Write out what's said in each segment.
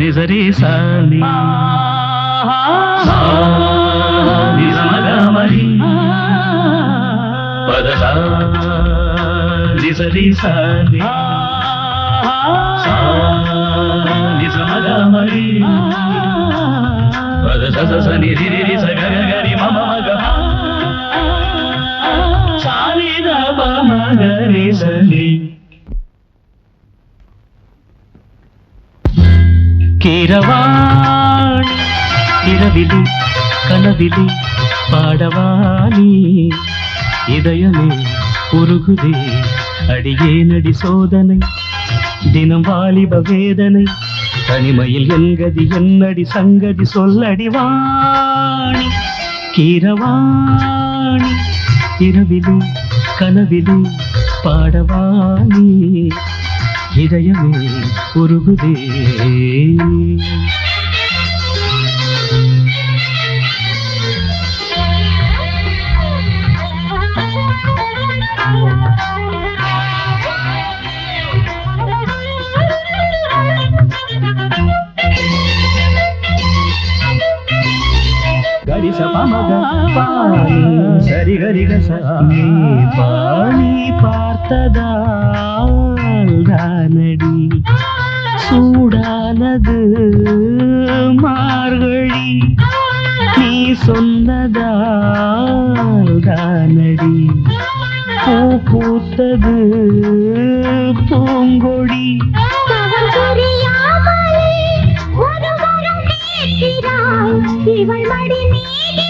సని సరి సాని నిజమరి పద సరి సరి సాని నిజమరి పద సస సని రి సగ గరి మమ మగ సాని ద మమ గరి సని கீரவாணி இரவிலே கனவிலே பாடவாணி இதயமே உருகுதே அடியே நடி சோதனை. தினம் வாலிப வேதனை தனிமையில் எங்கதி என்னடி சங்கதி சொல்லடிவாணி கீரவாணி இரவிலும் கனவிலும் பாடவாணி హృదయమే ఉరుగుదే ಸರಿಗರಿಗ ಸಾ ಪಾಣಿ ಪಾರ್ತದ தானடி சூடானது மார்கழி. நீ சொன்னதால் தானடி பூ பூத்தது பூங்கொடி. இவள் மடி நீடி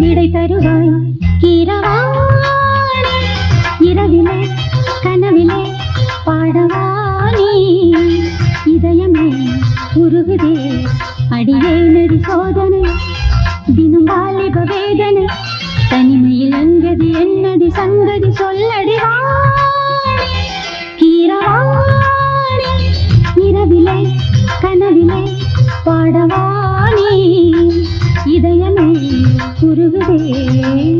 விடை தருவாய் கீரவானே இரவிலே கனவிலே பாடவானே இதயமே உருகுதே அடியே நெறி சோதனை தினம் வாலிப வேதனை தனிமையில் அங்கது என்னடி சங்கதி சொல்லடி கீரவானே இரவிலே கனவிலே பாடவானே இதயமே உருகுதே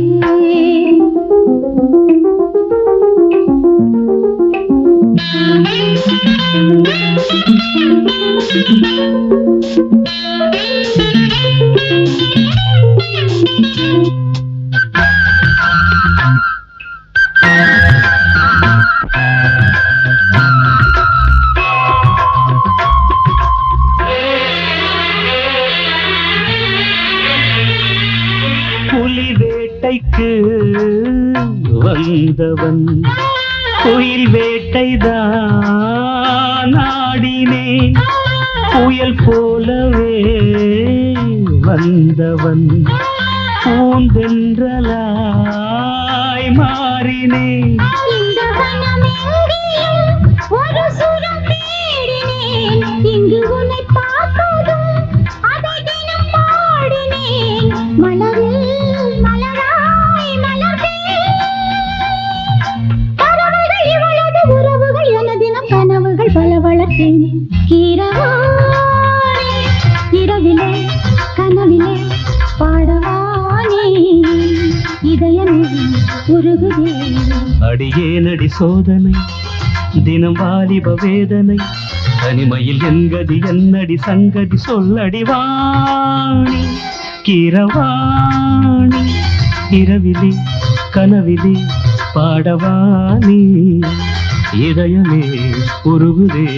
வேட்டைக்கு வந்தவன். குயில் வேட்டைதான் ஆடினேன். புயல் போலவே வந்தவன். பூந்தென்றலாய் மாறினேன். கனவிலே பாடவானே. இதயமே உருகுதே. அடியேனடி சோதனை தினம் வாலிப வேதனை தனிமையில் எங்கதி என்னடி சங்கதி சொல்லடி வாணி. கிரவாணி இரவிலே கனவிலே பாடவாணி இதயமே உருகுதே.